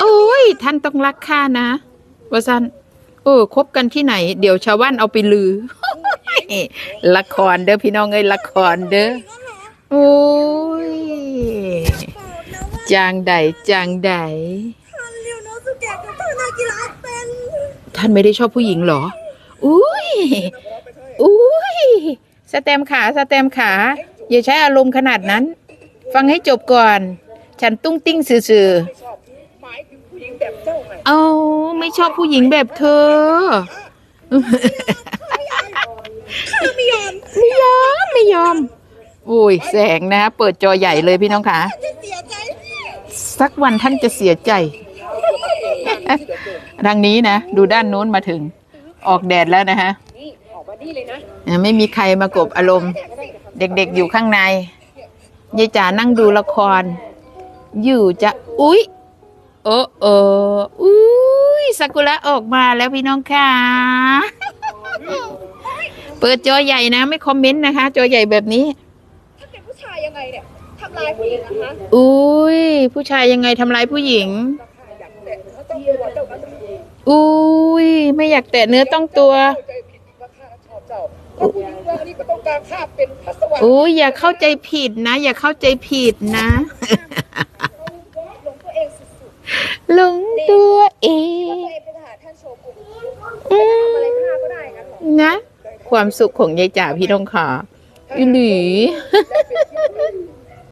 โอ้ย ท่านต้องรักข้านะว่าซันเออคบกันที่ไหน เดี๋ยวชาวบ้านเอาไปลือ ละครเด้อพี่น้องเอ้ยละครเด้อโอ้ยจางใดจางใดท่านเรียวโนสุเกะกับท่านไม่ได้ชอบผู้หญิงเหรอ อุ้ย อุ้ย สแตมขาสแตมขา อย่าใช้อารมณ์ขนาดนั้น ฟังให้จบก่อน ฉันตุ้งติ้งสื่อ แบบเจ้าไงๆเอาไม่ชอบผู้หญิงแบบเธอ ไม่ยอมไม่ยอมไม่ยอมอุ้ยแสงนะ เปิดจอใหญ่เลยพี่น้องขาจะเสียใจสักวันท่านจะเสียใจทางนี้นะ ดูด้านนู้นมาถึง ออกแดดแล้วนะฮะนี่ออกมานี่เลยนะอะไม่มีใครมากบอารมณ์ เด็กๆอยู่ข้างในยายจ๋านั่งดูละคร อยู่จะอุ๊ย โอ้โอ้อุ๊ยซากุระออกมาแล้วพี่น้องค่ะ เปิดจอใหญ่นะ ไม่คอมเมนต์นะคะ จอใหญ่แบบนี้ ถ้าเป็นผู้ชายยังไงเนี่ยทำลายผู้หญิงนะคะอุ้ยผู้ชายยังไงทำร้ายผู้หญิงอยากแต่เขาต้องตัวเจ้านั้นอุ้ยไม่อยากแตะเนื้อต้องตัวเข้าใจผิดว่าข้าชอบเจ้าถ้าผู้หญิงว่าอันนี้ก็ต้องการข้าเป็นพระสวรรค์อุ้ยอย่าเข้าใจผิดนะ อย่าเข้าใจผิดนะ หลงตัวเองสุด หลงตัวเองตัวเองเป็นทหารท่านโชกุนอืทำอะไรมข้าก็ได้นเหรอนะ ความสุขของยายจ๋าพี่ทองขาอีหลี